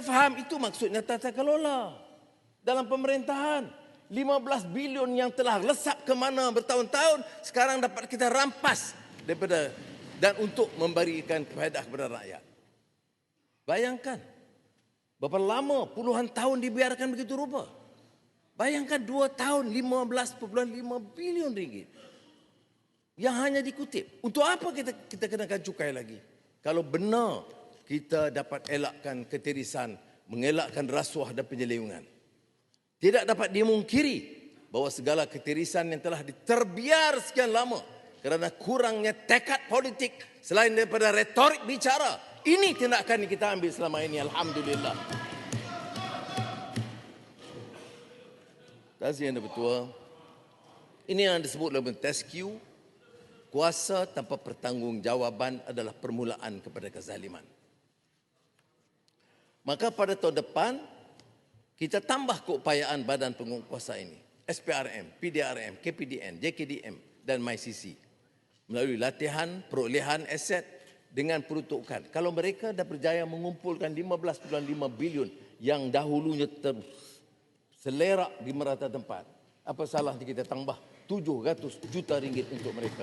faham itu maksudnya tata kelola dalam pemerintahan. 15 bilion yang telah lesap ke mana bertahun-tahun sekarang dapat kita rampas daripada dan untuk memberikan faedah kepada rakyat. Bayangkan berapa lama puluhan tahun dibiarkan begitu rupa. Bayangkan dua tahun 15.5 bilion ringgit yang hanya dikutip. Untuk apa kita kita kenakan cukai lagi? Kalau benar kita dapat elakkan ketirisan, mengelakkan rasuah dan penyelewengan. Tidak dapat dimungkiri bahawa segala ketirisan yang telah diterbiar sekian lama kerana kurangnya tekad politik selain daripada retorik bicara. Ini tindakan yang kita ambil selama ini. Alhamdulillah. Kasih Yang Bertua. Ini yang disebut test Q. Kuasa tanpa pertanggungjawaban adalah permulaan kepada kezaliman. Maka pada tahun depan, kita tambah keupayaan badan penguatkuasa ini. SPRM, PDRM, KPDN, JKDM dan MyCC. Melalui latihan, perolehan aset dengan peruntukan. Kalau mereka dah berjaya mengumpulkan 15.5 bilion yang dahulunya terselerak di merata tempat. Apa salahnya kita tambah 700 juta ringgit untuk mereka.